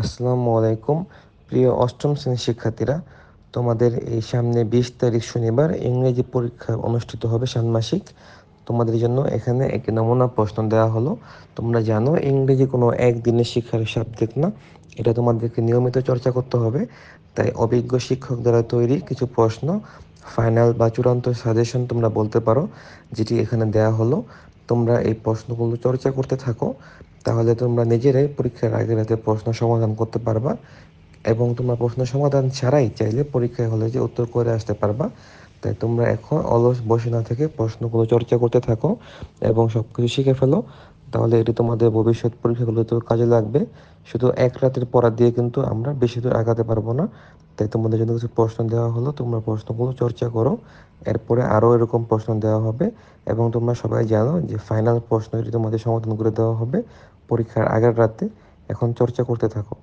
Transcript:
আসসালামু আলাইকুম। প্রিয় অষ্টম শ্রেণির শিক্ষার্থীরা, তোমাদের এই সামনে বিশ তারিখ শনিবার ইংরেজি পরীক্ষা অনুষ্ঠিত হবে ষান্মাসিক। তোমাদের জন্য এখানে একটি নমুনা প্রশ্ন দেওয়া হলো। তোমরা জানো, ইংরেজি কোনো একদিনের শিক্ষার সাবজেক্ট না। এটা তোমাদেরকে নিয়মিত চর্চা করতে হবে। তাই অভিজ্ঞ শিক্ষক দ্বারা তৈরি কিছু প্রশ্ন ফাইনাল বা চূড়ান্ত সাজেশন তোমরা বলতে পারো, যেটি এখানে দেয়া হলো। তোমরা এই প্রশ্নগুলো চর্চা করতে থাকো। তাহলে তোমরা নিজেরাই পরীক্ষার আগে রাতে প্রশ্ন সমাধান করতে পারবা এবং তোমরা প্রশ্ন সমাধান ছাড়াই চাইলে পরীক্ষায় হলে যে উত্তর করে আসতে পারবা। তাই তোমরা এখন অলস বসে না থেকে প্রশ্নগুলো চর্চা করতে থাকো এবং সব কিছু শিখে ফেলো। তাহলে এটি তোমাদের ভবিষ্যৎ পরীক্ষাগুলোতেও কাজে লাগবে। শুধু এক রাতের পড়া দিয়ে কিন্তু আমরা বেশি দূর আগাতে পারব না। তাই তোমাদের জন্য কিছু প্রশ্ন দেওয়া হলো, তোমরা প্রশ্নগুলো চর্চা করো। এরপরে আরও এরকম প্রশ্ন দেওয়া হবে এবং তোমরা সবাই জানো যে ফাইনাল প্রশ্ন এটি তোমাদের সমাধান করে দেওয়া হবে পরীক্ষার আগের রাতে। এখন চর্চা করতে থাকো।